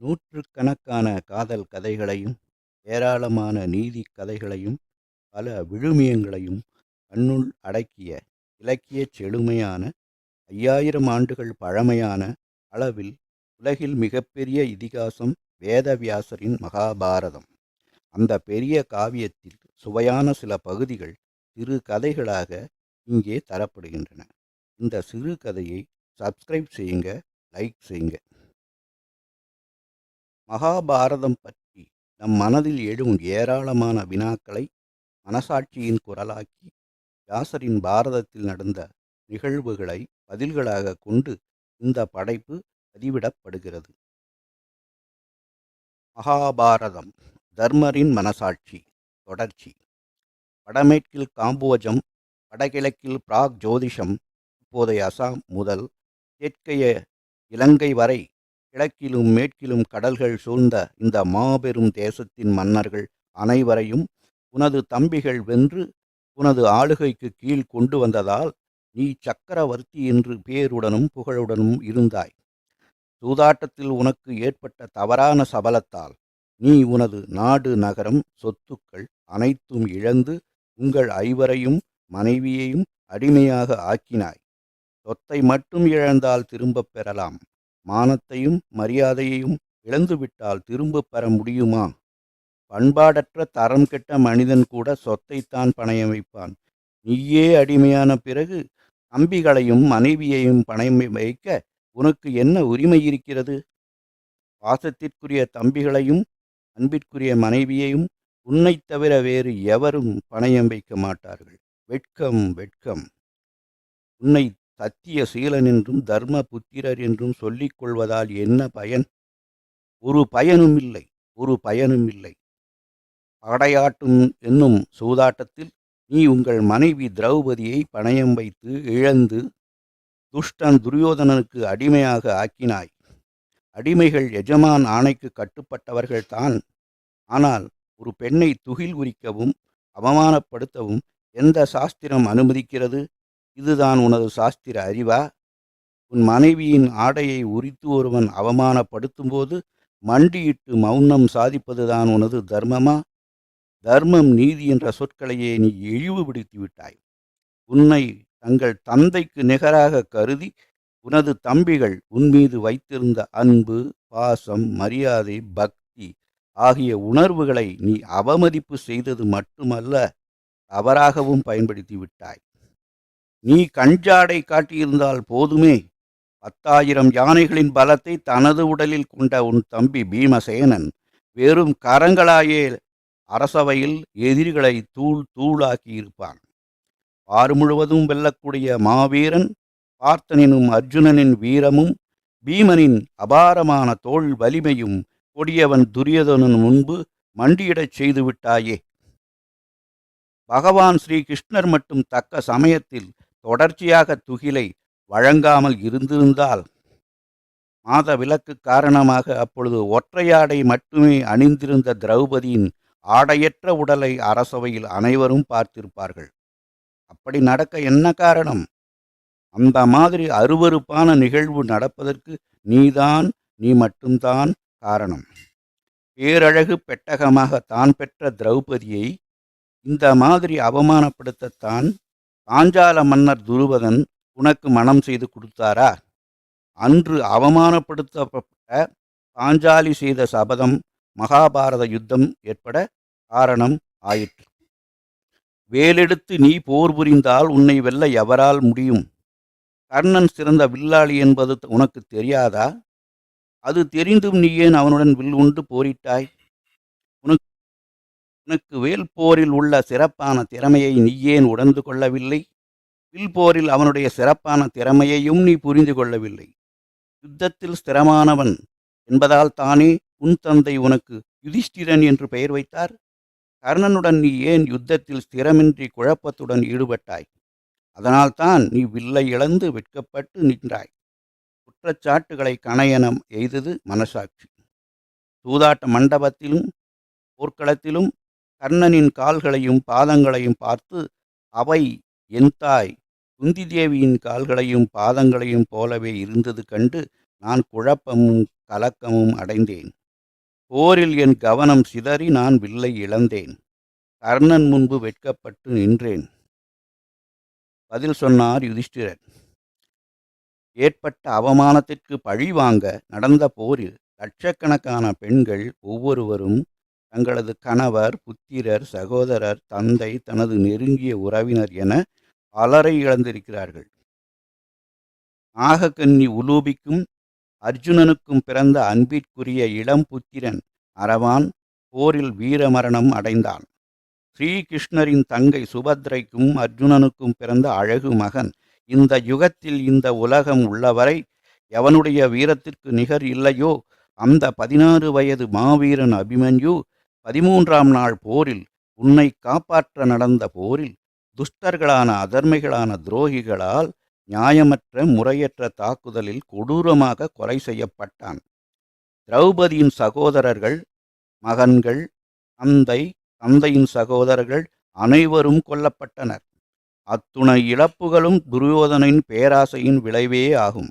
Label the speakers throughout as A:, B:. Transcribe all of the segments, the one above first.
A: நூற்றுக்கணக்கான காதல் கதைகளையும் ஏராளமான நீதிக் கதைகளையும் பல விழுமியங்களையும் தன்னுள் அடக்கிய இலக்கியச் செழுமையான ஐயாயிரம் ஆண்டுகள் பழமையான அளவில் உலகில் மிகப்பெரிய இதிகாசம் வேதவியாசரின் மகாபாரதம். அந்த பெரிய காவியத்தில் சுவையான சில பகுதிகள் சிறு கதைகளாக இங்கே தரப்படுகின்றன. இந்த சிறு கதையை சப்ஸ்கிரைப் செய்யுங்க லைக் செய்யுங்க. மகாபாரதம் பற்றி நம் மனதில் எழும் ஏராளமான வினாக்களை மனசாட்சியின் குரலாக்கி வியாசரின் பாரதத்தில் நடந்த நிகழ்வுகளை பதில்களாக கொண்டு இந்த படைப்பு பதிவிடப்படுகிறது. மகாபாரதம் தர்மரின் மனசாட்சி தொடர்ச்சி. வடமேற்கில் காம்போஜம் வடகிழக்கில் பிராக் ஜோதிஷம் இப்போதைய அசாம் முதல் தெற்கைய இலங்கை வரை கிழக்கிலும் மேற்கிலும் கடல்கள் சூழ்ந்த இந்த மாபெரும் தேசத்தின் மன்னர்கள் அனைவரையும் உனது தம்பிகள் வென்று உனது ஆளுகைக்கு கீழ் கொண்டு வந்ததால் நீ சக்கரவர்த்தி என்று பேருடனும் புகழுடனும் இருந்தாய். சூதாட்டத்தில் உனக்கு ஏற்பட்ட தவறான சபலத்தால் நீ உனது நாடு நகரம் சொத்துக்கள் அனைத்தும் இழந்து உங்கள் ஐவரையும் மனைவியையும் அடிமையாக ஆக்கினாய். சொத்தை மட்டும் இழந்தால் திரும்பப் பெறலாம். மானத்தையும் மரியாதையையும் இழந்துவிட்டால் திரும்பப் பெற முடியுமா? பண்பாடற்ற தரம் கெட்ட மனிதன் கூட சொத்தைத்தான் பணயம் வைப்பான். நீயே அடிமையான பிறகு தம்பிகளையும் மனைவியையும் பணயம் வைக்க உனக்கு என்ன உரிமை இருக்கிறது? பாசத்திற்குரிய தம்பிகளையும் அன்பிற்குரிய மனைவியையும் உன்னை தவிர வேறு எவரும் பணயம் வைக்க மாட்டார்கள். வெட்கம் வெட்கம். உன்னை சத்திய சீலன் என்றும் தர்ம புத்திரர் என்றும் சொல்லிக் கொள்வதால் என்ன பயன்? ஒரு பயனும் இல்லை ஒரு பயனும் இல்லை. படையாட்டும் என்னும் சூதாட்டத்தில் நீ உங்கள் மனைவி திரௌபதியை பணயம் வைத்து இழந்து துஷ்டன் துரியோதனனுக்கு அடிமையாக ஆக்கினாய். அடிமைகள் எஜமான் ஆணைக்கு கட்டுப்பட்டவர்கள் தான் ஆனால் ஒரு பெண்ணை துகில் உரிக்கவும் அவமானப்படுத்தவும் எந்த சாஸ்திரம் அனுமதிக்கிறது? இதுதான் உனது சாஸ்திர அறிவா? உன் மனைவியின் ஆடையை உரித்து ஒருவன் அவமானப்படுத்தும்போது மண்டியிட்டு மௌனம் சாதிப்பதுதான் உனது தர்மமா? தர்மம் நீதி என்ற சொற்களையே நீ இழிவுபடுத்தி விட்டாய். உன்னை தங்கள் தந்தைக்கு நிகராக கருதி உனது தம்பிகள் உன்மீது வைத்திருந்த அன்பு பாசம் மரியாதை பக்தி ஆகிய உணர்வுகளை நீ அவமதிப்பு செய்தது மட்டுமல்ல தவறாகவும் பயன்படுத்தி விட்டாய். நீ கஞ்சாடை காட்டியிருந்தால் போதுமே. பத்தாயிரம் யானைகளின் பலத்தை தனது உடலில் கொண்ட உன் தம்பி பீமசேனன் வெறும் கரங்களாயே அரசவையில் எதிரிகளை தூள் தூளாக்கி இருப்பான். முழுவதும் வெல்லக்கூடிய மாவீரன் பார்த்தனினும் அர்ஜுனனின் வீரமும் பீமனின் அபாரமான தோல் வலிமையும் கொடியவன் துரியதனன் முன்பு மண்டியிடச் செய்து விட்டாயே. பகவான் ஸ்ரீகிருஷ்ணர் மட்டும் தக்க சமயத்தில் தொடர்ச்சியாக துகிலை வழங்காமல் இருந்திருந்தால் மாத விலக்கு காரணமாக அப்பொழுது ஒற்றையாடை மட்டுமே அணிந்திருந்த திரௌபதியின் ஆடையற்ற உடலை அரசவையில் அனைவரும் பார்த்திருப்பார்கள். அப்படி நடக்க என்ன காரணம்? அந்த மாதிரி அருவருப்பான நிகழ்வு நடப்பதற்கு நீதான் நீ மட்டும்தான் காரணம். பேரழகு பெட்டகமாக தான் பெற்ற திரௌபதியை இந்த மாதிரி அவமானப்படுத்தத்தான் பாஞ்சால மன்னர் துருவதன் உனக்கு மனம் செய்து கொடுத்தாரா? அன்று அவமானப்படுத்தப்பட்ட பாஞ்சாலி செய்த சபதம் மகாபாரத யுத்தம் ஏற்பட காரணம் ஆயிற்று. வேலெடுத்து நீ போர் புரிந்தால் உன்னை வெல்ல எவரால் முடியும்? கர்ணன் சிறந்த வில்லாளி என்பது உனக்கு தெரியாதா? அது தெரிந்தும் நீ ஏன் அவனுடன் வில் உண்டு போரிட்டாய்? உனக்கு வேல் போரில் உள்ள சிறப்பான திறமையை நீ ஏன் உணர்ந்து கொள்ளவில்லை? வில் போரில் அவனுடைய சிறப்பான திறமையையும் நீ புரிந்து கொள்ளவில்லை. யுத்தத்தில் ஸ்திரமானவன் என்பதால் தானே உன் தந்தை உனக்கு யுதிஷ்டிரன் என்று பெயர் வைத்தார்? கர்ணனுடன் நீ ஏன் யுத்தத்தில் ஸ்திரமின்றி குழப்பத்துடன் ஈடுபட்டாய்? அதனால்தான் நீ வில்லை இழந்து வெட்கப்பட்டு நின்றாய். குற்றச்சாட்டுகளை கணையனம் எய்தது மனசாட்சி. சூதாட்ட மண்டபத்திலும் போர்க்களத்திலும் கர்ணனின் கால்களையும் பாதங்களையும் பார்த்து அவை என் தாய். குந்தி தேவியின் கால்களையும் பாதங்களையும் போலவே இருந்தது கண்டு நான் குழப்பமும் கலக்கமும் அடைந்தேன். போரில் என் கவனம் சிதறி நான் வில்லை இழந்தேன். கர்ணன் முன்பு வெட்கப்பட்டு நின்றேன். பதில் சொன்னார் யுதிஷ்டிரர் ஏற்பட்ட அவமானத்திற்கு பழிவாங்க நடந்த போரில் லட்சக்கணக்கான பெண்கள் ஒவ்வொருவரும் தங்களது கணவர் புத்திரர் சகோதரர் தந்தை தனது நெருங்கிய உறவினர் என பலரை இழந்திருக்கிறார்கள். நாகக்கன்னி உலூபிக்கும் அர்ஜுனனுக்கும் பிறந்த அன்பிற்குரிய இளம் புத்திரன் அரவான் போரில் வீரமரணம் அடைந்தான். ஸ்ரீகிருஷ்ணரின் தங்கை சுபத்ரைக்கும் அர்ஜுனனுக்கும் பிறந்த அழகு மகன். இந்த யுகத்தில் இந்த உலகம் உள்ளவரை எவனுடைய வீரத்திற்கு நிகர் இல்லையோ? அந்த பதினாறு வயது மாவீரன் அபிமன்யு பதிமூன்றாம் நாள் போரில் உன்னை காப்பாற்ற நடந்த போரில் துஷ்டர்களான அதர்மைகளான துரோகிகளால் நியாயமற்ற முறையற்ற தாக்குதலில் கொடூரமாக கொலை செய்யப்பட்டான். திரௌபதியின் சகோதரர்கள் மகன்கள் தந்தை தந்தையின் சகோதரர்கள் அனைவரும் கொல்லப்பட்டனர். அத்துணை இழப்புகளும் துரியோதனின் பேராசையின் விளைவே ஆகும்.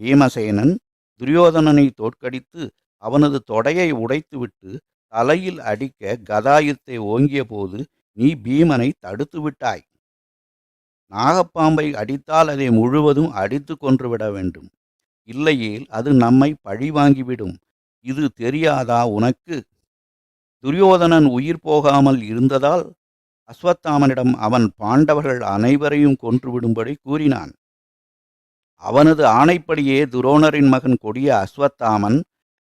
A: பீமசேனன் துரியோதனனை தோற்கடித்து அவனது தொடையை உடைத்துவிட்டு தலையில் அடிக்க கதாயுத்தை ஓங்கிய போது நீ பீமனை தடுத்து விட்டாய். நாகப்பாம்பை அடித்தால் அதை முழுவதும் அடித்து கொன்றுவிட வேண்டும். இல்லையேல் அது நம்மை பழிவாங்கிவிடும் இது தெரியாதா உனக்கு? துரியோதனன் உயிர் போகாமல் இருந்ததால் அஸ்வத்தாமனிடம் அவன் பாண்டவர்கள் அனைவரையும் கொன்றுவிடும்படி கூறினான். அவனது ஆணைப்படியே துரோணரின் மகன் கொடிய அஸ்வத்தாமன்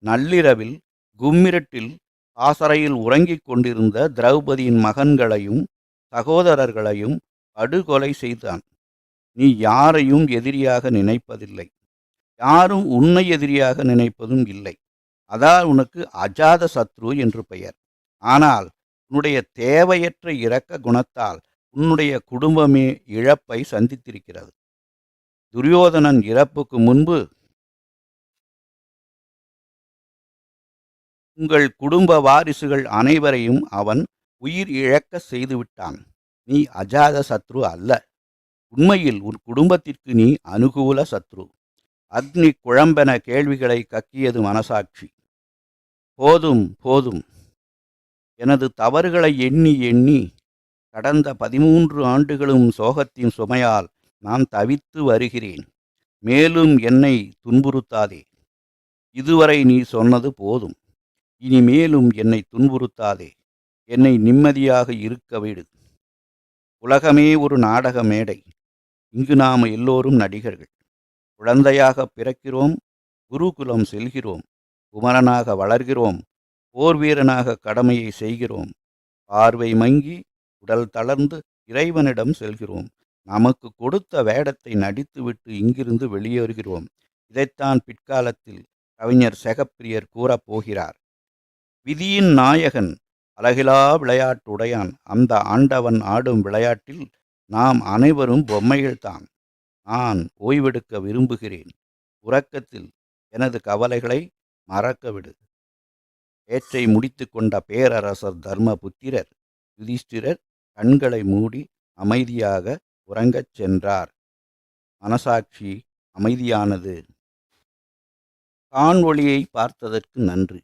A: நள்ளிரவில் கும்மிரட்டில் ஆசறையில் உறங்கிக் கொண்டிருந்த திரௌபதியின் மகன்களையும் சகோதரர்களையும் படுகொலை செய்தான். நீ யாரையும் எதிரியாக நினைப்பதில்லை. யாரும் உன்னை எதிரியாக நினைப்பதும் இல்லை. அதால் உனக்கு அஜாத சத்ரு என்று பெயர். ஆனால் உன்னுடைய தேவையற்ற இரக்க குணத்தால் உன்னுடைய குடும்பமே இழப்பை சந்தித்திருக்கிறது. துரியோதனன் இறப்புக்கு முன்பு உங்கள் குடும்ப வாரிசுகள் அனைவரையும் அவன் உயிர் இழக்க செய்துவிட்டான். நீ அஜாத சத்ரு அல்ல. உண்மையில் உன் குடும்பத்திற்கு நீ அனுகூல சத்ரு. அக்னி குழம்பென கேள்விகளை கக்கியது மனசாட்சி. போதும் போதும். எனது தவறுகளை எண்ணி எண்ணி கடந்த பதிமூன்று ஆண்டுகளும் சோகத்தின் சுமையால் நான் தவித்து வருகிறேன். மேலும் என்னை துன்புறுத்தாதே. இதுவரை நீ சொன்னது போதும். இனிமேலும் என்னை துன்புறுத்தாதே. என்னை நிம்மதியாக இருக்க விடு. உலகமே ஒரு நாடக மேடை. இங்கு நாம் எல்லோரும் நடிகர்கள். குழந்தையாக பிறக்கிறோம். குருகுலம் செல்கிறோம். குமரனாக வளர்கிறோம். போர் வீரனாக கடமையை செய்கிறோம். பார்வை மங்கி உடல் தளர்ந்து இறைவனிடம் செல்கிறோம். நமக்கு கொடுத்த வேடத்தை நடித்துவிட்டு இங்கிருந்து வெளியேறுகிறோம். இதைத்தான் பிற்காலத்தில் கவிஞர் செகப்பிரியர் கூறப் போகிறார். விதியின் நாயகன் அழகிலா விளையாட்டுடையான். அந்த ஆண்டவன் ஆடும் விளையாட்டில் நாம் அனைவரும் பொம்மைகள்தான். நான் ஓய்வெடுக்க விரும்புகிறேன். உறக்கத்தில் எனது கவலைகளை மறக்கவிடு. ஏற்றை முடித்து கொண்ட பேரரசர் தர்மபுத்திரர் யுதிஷ்டிரர் கண்களை மூடி அமைதியாக உறங்கச் சென்றார். மனசாட்சி அமைதியானது. காணொளியை பார்த்ததற்கு நன்றி.